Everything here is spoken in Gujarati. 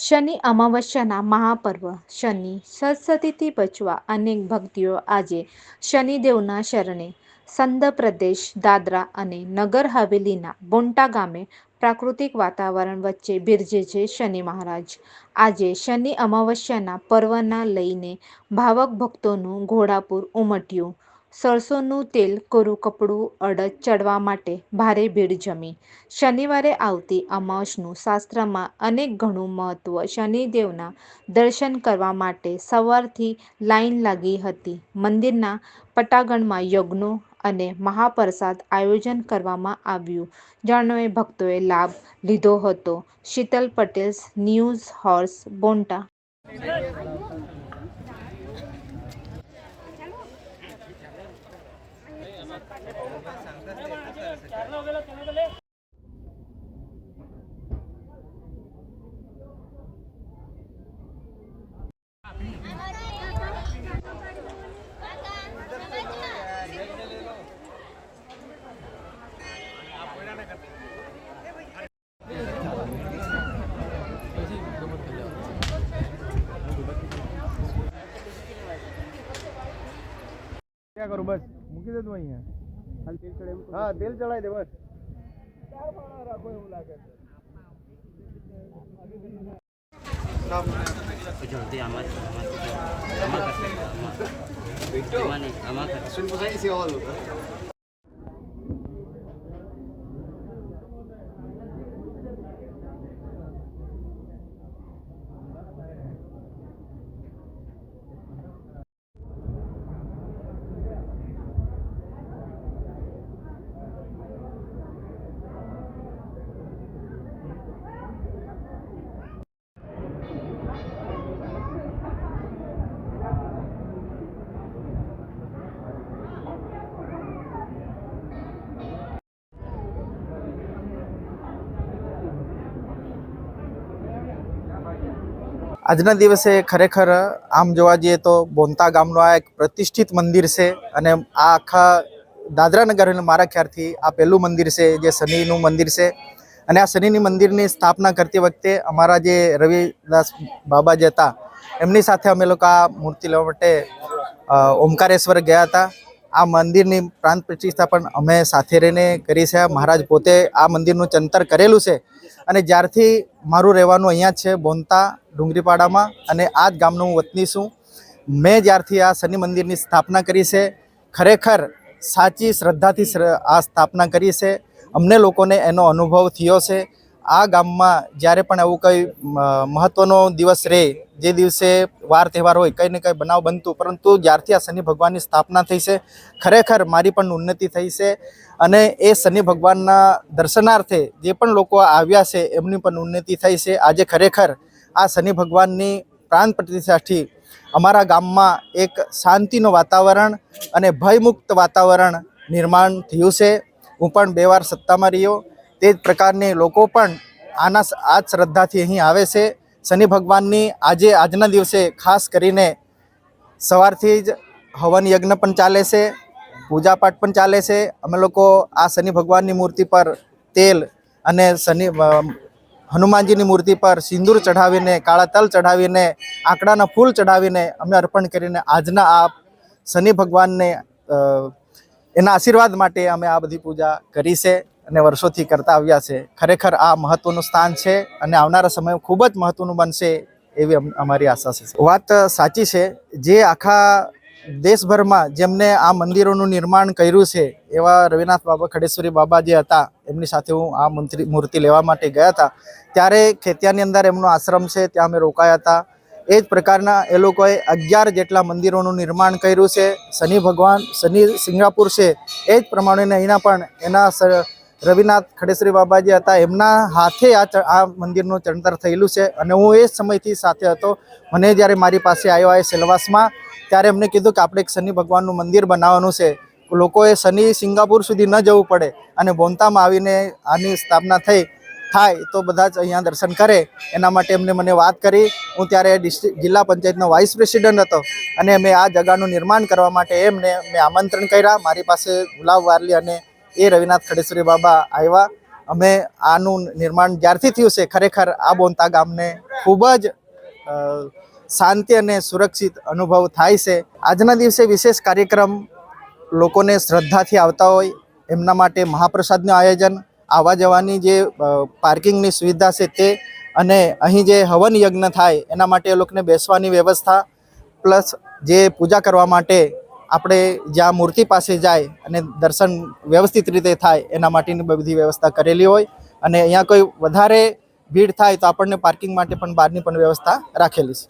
શનિ અમાવસ્યાના મહાપર્વ. શનિ સરસ્વતીથી બચવા અનેક ભક્તિઓ આજે શનિદેવના શરણે. સંદ પ્રદેશ, દાદરા અને નગર હવેલીના બોન્ટા ગામે પ્રાકૃતિક વાતાવરણ વચ્ચે બિરજે છે શનિ મહારાજ. આજે શનિ અમાવસ્યાના પર્વના લઈને ભાવક ભક્તોનું ઘોડાપુર ઉમટ્યું. સરસોનું તેલ કોરું કપડું અડદ ચડવા માટે ભારે ભીડ જમી. શનિવારે આવતી અમાસનું શાસ્ત્રમાં અનેક ઘણું મહત્વ શનિદેવના દર્શન કરવા માટે સવારથી લાઈન લાગી હતી. મંદિરના પટાગણમાં યજ્ઞો અને મહાપ્રસાદ આયોજન કરવામાં આવ્યું. જાણોએ ભક્તોએ લાભ લીધો હતો. શીતલ પટેલ ન્યૂઝ હોર્સ, બોન્ટા Ya, Terima kasih. મૂકી દે તું અહીંયા ખાલી તેલ ચડાવ્યું હા તેલ ચડાવી દે બસ જલ્દી આમાં જ, આમાં જ. આમાં કરશે, આજના દિવસે ખરેખર આમ જોવા જઈએ તો બોનતા ગામનું આ એક પ્રતિષ્ઠિત મંદિર છે અને આ આખા દાદરા નગર મારા ખ્યાલથી આ પહેલું મંદિર છે, જે શનિનું મંદિર છે. અને આ શનિની મંદિરની સ્થાપના કરતી વખતે અમારા જે રવિદાસ બાબા જે હતા, એમની સાથે અમે લોકો આ મૂર્તિ લેવા માટે ઓમકારેશ્વર ગયા હતા. આ મંદિરની પ્રાંત પ્રતિષ્ઠા પણ અમે સાથે રહીને કરી છે. મહારાજ પોતે આ મંદિરનું ચંતર કરેલું છે. અને જ્યારથી મારું રહેવાનું અહીંયા છે બોનતા ડુંગરીપાડામાં અને આ જ ગામનું હું વતની છું. મેં જ્યારથી આ શનિ મંદિરની સ્થાપના કરી છે, ખરેખર સાચી શ્રદ્ધાથી આ સ્થાપના કરી છે. અમને લોકોને એનો અનુભવ થયો છે. આ ગામમાં જ્યારે પણ એવું કંઈ મહત્ત્વનો દિવસ રહે, જે દિવસે વાર તહેવાર હોય, કંઈ ને કંઈ બનાવ બનતું, પરંતુ જ્યારથી આ શનિ ભગવાનની સ્થાપના થઈ છે, ખરેખર મારી પણ ઉન્નતિ થઈ છે. અને એ શનિ ભગવાનના દર્શનાર્થે જે પણ લોકો આવ્યા છે, એમની પણ ઉન્નતિ થઈ છે. આજે ખરેખર આ શનિ ભગવાનની પ્રાણ પ્રતિષ્ઠાથી અમારા ગામમાં એક શાંતિનું વાતાવરણ અને ભયમુક્ત વાતાવરણ નિર્માણ થયું છે. હું પણ બે વાર સત્તામાં રહ્યો. તે જ પ્રકારની લોકો પણ આના આ શ્રદ્ધાથી અહીં આવે છે. શનિ ભગવાનની આજે, આજના દિવસે ખાસ કરીને સવારથી જ હવન યજ્ઞ પણ ચાલે છે, પૂજાપાઠ પણ ચાલે છે. અમે લોકો આ શનિ ભગવાનની મૂર્તિ પર તેલ અને શનિ હનુમાનજીની મૂર્તિ પર સિંદૂર ચઢાવીને, કાળા તલ ચઢાવીને, આંકડાના ફૂલ ચઢાવીને અમે અર્પણ કરીને આજના આ શનિ ભગવાનને એના આશીર્વાદ માટે અમે આ બધી પૂજા કરી છે અને વર્ષોથી કરતા આવ્યા છે. ખરેખર આ મહત્વનું સ્થાન છે અને આવનારા સમય ખૂબ જ મહત્વનું બનશે એવી અમ- અમારી આશા છે. વાત સાચી છે. જે આખા દેશભરમાં જેમને આ મંદિરોનું નિર્માણ કર્યું છે, એવા રવિનાથ બાબા, ખડેશ્વરી બાબા જે હતા, એમની સાથે હું આ મંત્રી, મૂર્તિ લેવા માટે ગયા હતા. ત્યારે ખેતિયાની અંદર એમનો આશ્રમ છે, ત્યાં અમે રોકાયા હતા. એ જ પ્રકારના એ લોકોએ અગિયાર જેટલા મંદિરોનું નિર્માણ કર્યું છે. શનિ ભગવાન, શનિ સિંગાપુર છે, એ જ પ્રમાણે અહીંના પણ એના રવિનાથ ખડેશ્વરી બાબા જે હતા. એમના હાથે આ આ મંદિરનું ચણતર થયેલું છે અને હું એ સમયથી સાથે હતો. મને જ્યારે મારી પાસે આવ્યો એ સેલવાસમાં, ત્યારે એમને કીધું કે આપણે એક શનિ ભગવાનનું મંદિર બનાવવાનું છે. લોકોએ શનિ સિંગાપુર સુધી ન જવું પડે અને બોનતામાં આવીને આની સ્થાપના થઈ, થાય તો બધા જ અહીંયા દર્શન કરે. એના માટે એમને મને વાત કરી. હું ત્યારે ડિસ્ટ્રિક્ટ જિલ્લા પંચાયતનો વાઇસ પ્રેસિડેન્ટ હતો અને મેં આ જગાનું નિર્માણ કરવા માટે એમને મેં આમંત્રણ કર્યા. મારી પાસે ગુલાબ વારલી અને એ રવિનાથ ખડેશ્વરી બાબા આવ્યા. અમે આનું નિર્માણ જ્યારથી થયું છે, ખરેખર આ બોનતા ગામને ખૂબ જ શાંતિ અને સુરક્ષિત અનુભવ થાય છે. આજના દિવસે વિશેષ કાર્યક્રમ લોકોને શ્રદ્ધાથી આવતા હોય, એમના માટે મહાપ્રસાદનું આયોજન, આવવા જવાની જે પાર્કિંગની સુવિધા છે તે અને અહીં જે હવન યજ્ઞ થાય, એના માટે એ લોકોને બેસવાની વ્યવસ્થા, પ્લસ જે પૂજા કરવા માટે આપણે જ્યાં મૂર્તિ પાસે જાય અને દર્શન વ્યવસ્થિત રીતે થાય, એના માટેની બધી વ્યવસ્થા કરેલી હોય અને અહીંયા કોઈ વધારે ભીડ થાય તો આપણને પાર્કિંગ માટે પણ બહારની પણ વ્યવસ્થા રાખેલી છે.